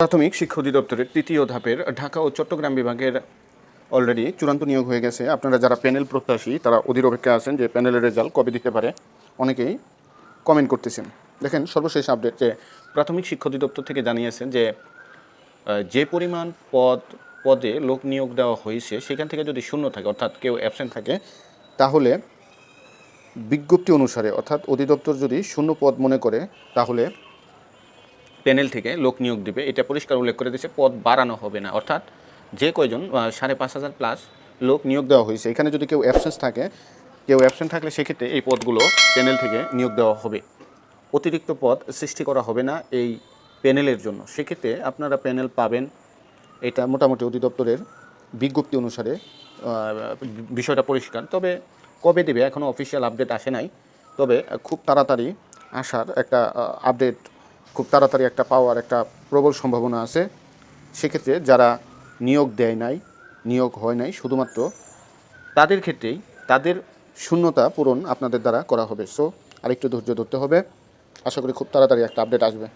প্রাথমিক শিক্ষা অধিদপ্তরের তৃতীয় ধাপের ঢাকা ও চট্টগ্রাম বিভাগের অলরেডি চূড়ান্ত নিয়োগ হয়ে গেছে। আপনারা যারা প্যানেল প্রত্যাশী, তারা অধীর অপেক্ষা আছেন যে প্যানেলের রেজাল্ট কবে দিতে পারে, অনেকেই কমেন্ট করতেছেন। দেখেন, সর্বশেষ আপডেট যে প্রাথমিক শিক্ষা অধিদপ্তর থেকে জানিয়েছেন যে যে পরিমাণ পদ, পদে লোক নিয়োগ দেওয়া হয়েছে, সেখান থেকে যদি শূন্য থাকে, অর্থাৎ কেউ অ্যাবসেন্ট থাকে, তাহলে বিজ্ঞপ্তি অনুসারে, অর্থাৎ অধিদপ্তর যদি শূন্য পদ মনে করে, তাহলে প্যানেল থেকে লোক নিয়োগ দিবে, এটা পরিষ্কার উল্লেখ করে দিয়েছে, পদ বাড়ানো হবে না। অর্থাৎ যে কয়জন সাড়ে পাঁচ হাজার প্লাস লোক নিয়োগ দেওয়া হয়েছে, এখানে যদি কেউ অ্যাবসেন্স থাকে, কেউ অ্যাবসেন্ট থাকলে সেক্ষেত্রে এই পদগুলো প্যানেল থেকে নিয়োগ দেওয়া হবে। অতিরিক্ত পদ সৃষ্টি করা হবে না এই প্যানেলের জন্য। সেক্ষেত্রে আপনারা প্যানেল পাবেন, এটা মোটামুটি অধিদপ্তরের বিজ্ঞপ্তি অনুসারে বিষয়টা পরিষ্কার। তবে কবে দেবে এখনও অফিসিয়াল আপডেট আসে নাই। তবে খুব তাড়াতাড়ি আসার একটা আপডেট খুব তাড়াতাড়ি একটা পাওয়ার, একটা প্রবল সম্ভাবনা আছে। সেক্ষেত্রে যারা নিয়োগ দেয় নাই, নিয়োগ হয় নাই, শুধুমাত্র তাদের ক্ষেত্রেই তাদের শূন্যতা পূরণ আপনাদের দ্বারা করা হবে। সো আরেকটু ধৈর্য ধরতে হবে। আশা করি খুব তাড়াতাড়ি একটা আপডেট আসবে।